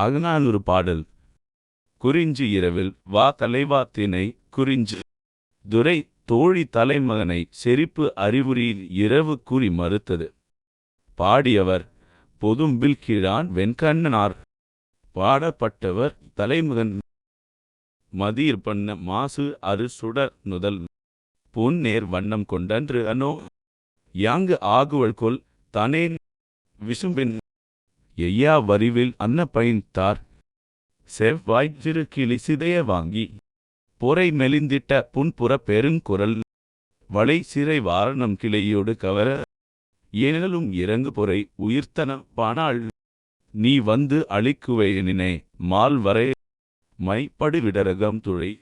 அகநானூறு பாடல். குறிஞ்சி இரவில் வா தலைவா தினை குறிஞ்சு. துரை தோழி தலைமகனை செறிப்பு அறிவுரியில் இரவு கூறி மறுத்தது. பாடியவர் பொதும்பில் கீழான் வெண்கண்ணனார். பாடப்பட்டவர் தலைமகன் மதியிர் பண்ண மாசு அரு சுடர் நுதல். பொன்னேர் வண்ணம் கொண்டன்று அனோ. யாங்கு ஆகுவள் கொல் தனேன் விசும்பின் எய்யா வரிவில் அன்ன பயின்தார் செவ்வாய் சிறு கிளி சிதைய வாங்கி. பொறை மெலிந்திட்ட புன்புற பெருங்குரல் வளை சிறை வாரணம் கிளையோடு கவர. ஏனலும் இறங்கு பொறை உயிர்த்தன பானாள். நீ வந்து அழிக்குவையனினே மால் வரை. மைப்படு விடரகம் துழை.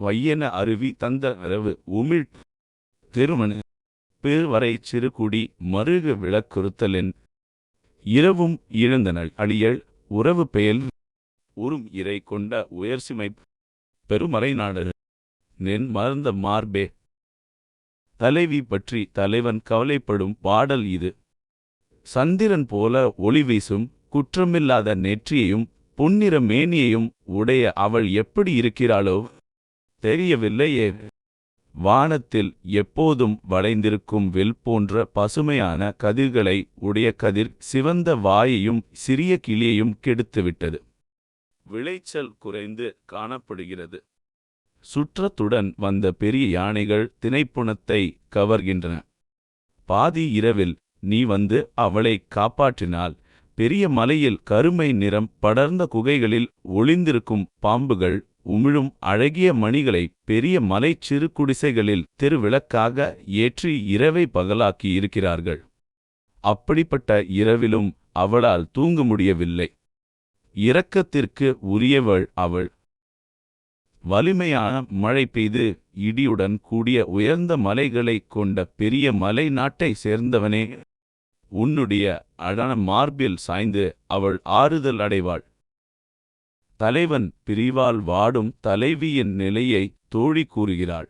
வையென அருவி தந்த அரவு உமிழ். திருமண. பேர்வரை சிறுகுடி மருக விளக்குறுத்தலின். இரவும் இழந்தனள் அழியள் உறவு பெயல் உறும் இறை கொண்ட உயர்சிமை பெருமறை நாடு நின் மறந்த மார்பே. தலைவி பற்றி தலைவன் கவலைப்படும் பாடல் இது. சந்திரன் போல ஒளி வீசும் குற்றமில்லாத நெற்றியையும் பொன்னிற மேனியையும் உடைய அவள் எப்படி இருக்கிறாளோ தெரியவில்லையே. வானத்தில் எப்போதும் வளைந்திருக்கும் வில் போன்ற பசுமையான கதிர்களை உடைய கதிர் சிவந்த வாயையும் சிறிய கிளியையும் கெடுத்துவிட்டது. விளைச்சல் குறைந்து காணப்படுகிறது. சுற்றத்துடன் வந்த பெரிய யானைகள் திணைப்புணத்தை கவர்கின்றன. பாதி இரவில் நீ வந்து அவளை காப்பாற்றினால் பெரிய மலையில் கருமை நிறம் படர்ந்த குகைகளில் ஒளிந்திருக்கும் பாம்புகள் உமிழும் அழகிய மணிகளை பெரிய மலைச் சிறு குடிசைகளில் தெருவிளக்காக ஏற்றி இரவை பகலாக்கி இருக்கிறார்கள். அப்படிப்பட்ட இரவிலும் அவளால் தூங்க முடியவில்லை. இரக்கத்திற்கு உரியவள் அவள். வலிமையான மழை பெய்து இடியுடன் கூடிய உயர்ந்த மலைகளைக் கொண்ட பெரிய மலை நாட்டை சேர்ந்தவனே. உன்னுடைய அழன மார்பில் சாய்ந்து அவள் ஆறுதல் அடைவாள். தலைவன் பிரிவால் வாடும் தலைவியின் நிலையை தோழி கூறுகிறாள்.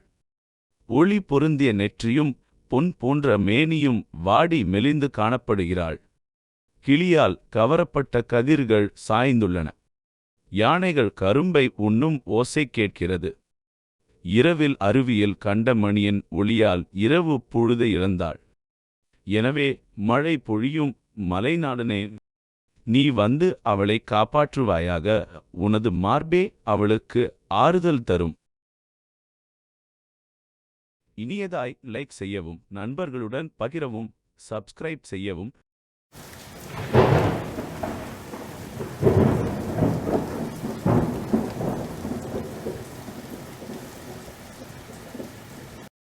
ஒளி பொருந்திய நெற்றியும் பொன் போன்ற மேனியும் வாடி மெலிந்து காணப்படுகிறாள். கிளியால் கவரப்பட்ட கதிர்கள் சாய்ந்துள்ளன. யானைகள் கரும்பை உண்ணும் ஓசை கேட்கிறது. இரவில் அருவியில் கண்ட மணியின் ஒளியால் இரவு பொழுதை இழந்தாள். எனவே மழை பொழியும் மலைநாடனே நீ வந்து அவளை காப்பாற்றுவாயாக உனது மார்பே அவளுக்கு ஆறுதல் தரும். இனியதாய் லைக் செய்யவும் நண்பர்களுடன் பகிரவும் சப்ஸ்கிரைப் செய்யவும்.